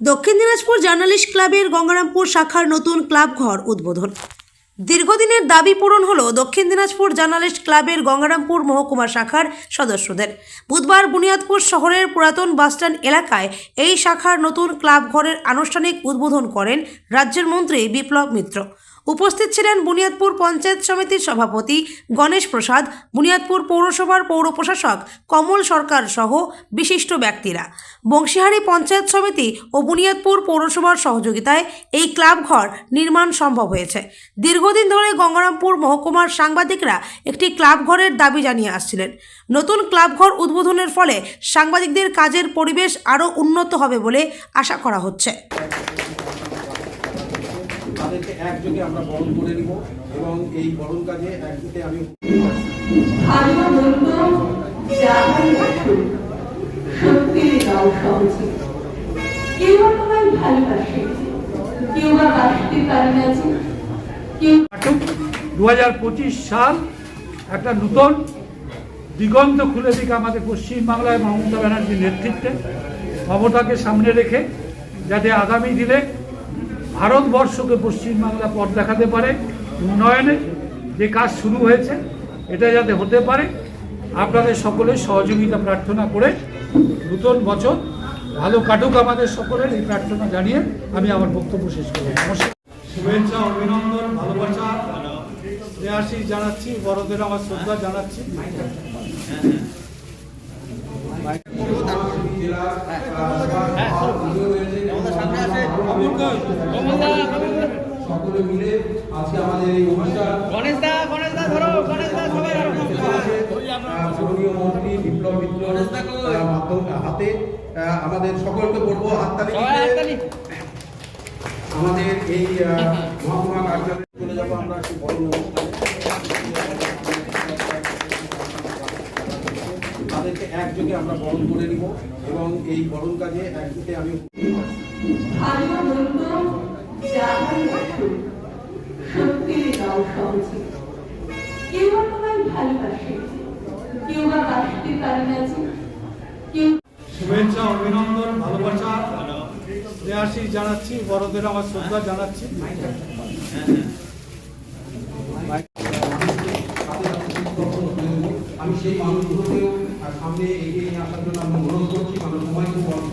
দক্ষিণ দিনাজপুর জার্নালিস্ট ক্লাবের গঙ্গারামপুর শাখার নতুন ক্লাব ঘর উদ্বোধন। দীর্ঘদিনের দাবি পূরণ হলো দক্ষিণ দিনাজপুর জার্নালিস্ট ক্লাবের গঙ্গারামপুর মহকুমা শাখার সদস্যদের। বুধবার বুনিয়াদপুর শহরের পুরাতন বাসস্ট্যান্ড এলাকায় এই শাখার নতুন ক্লাব ঘরের আনুষ্ঠানিক উদ্বোধন করেন রাজ্যের মন্ত্রী বিপ্লব মিত্র। উপস্থিত ছিলেন বুনিয়াদপুর পঞ্চায়েত সমিতির সভাপতি গণেশ প্রসাদ, বুনিয়াদপুর পৌরসভার পৌর প্রশাসক কমল সরকার সহ বিশিষ্ট ব্যক্তিরা। বংশীহারি পঞ্চায়েত সমিতি ও বুনিয়াদপুর পৌরসভার সহযোগিতায় এই ক্লাব ঘর নির্মাণ সম্ভব হয়েছে। দীর্ঘদিন ধরে গঙ্গারামপুর মহকুমার সাংবাদিকরা একটি ক্লাব ঘরের দাবি জানিয়ে আসছিলেন। নতুন ক্লাব ঘর উদ্বোধনের ফলে সাংবাদিকদের কাজের পরিবেশ আরও উন্নত হবে বলে আশা করা হচ্ছে। তাদেরকে একযোগে আমরা বরণ করে নিব এবং এই বরণ কাজে একযোগে আমি দু হাজার পঁচিশ সাল একটা নূতন দিগন্ত খুলে দিকে আমাদের পশ্চিমবাংলায় মমতা ব্যানার্জির নেতৃত্বে ক্ষমতাকে সামনে রেখে যাতে আগামী দিনে ভারতবর্ষকে পশ্চিমবাংলা পথ দেখাতে পারে উন্নয়নে যে কাজ শুরু হয়েছে, এটা যাতে হতে পারে। আপনাদের সকলের সহযোগিতা প্রার্থনা করে নূতন বছর ভালো কাটুক আমাদের সকলের, এই প্রার্থনা জানিয়ে আমি আমার বক্তব্য শেষ করব। নমস্কার। শুভেচ্ছা, অভিনন্দন, ভালোবাসা। জানাচ্ছি, বড়দের আমার শ্রদ্ধা জানাচ্ছি। সকলে মিলে আজকে আমাদের এই অনুষ্ঠান গণেশ দা গণেশ দা ধরো গণেশ দা সবাই মাননীয় মন্ত্রী বিপ্লব হাতে আমাদের সকলকে বলব হাততালি। আমাদের এই মহকুমা কার্যালয়ে চলে যাব আমরা একটু বড় তাদেরকে একযোগে আমরা বরণ করে নিব এবং এই বরণ কাজে একযোগে আমি ভালো মন্দ যাহাই আসুক সত্যির গাও সহজে। কেউ বা তোমায় ভালোবাসে কেউ বা বাসতে পারে না যে। কেউ শুভেচ্ছা অভিনন্দন ভালোবাসা। দেয়াশি জানাচ্ছি বড়দের আমার শ্রদ্ধা জানাচ্ছি। আমি সেই মানুষগুলোকেও সামনে এগিয়ে নিয়ে আসার জন্য আমি অনুরোধ করছি কারণ সময় খুব অল্প।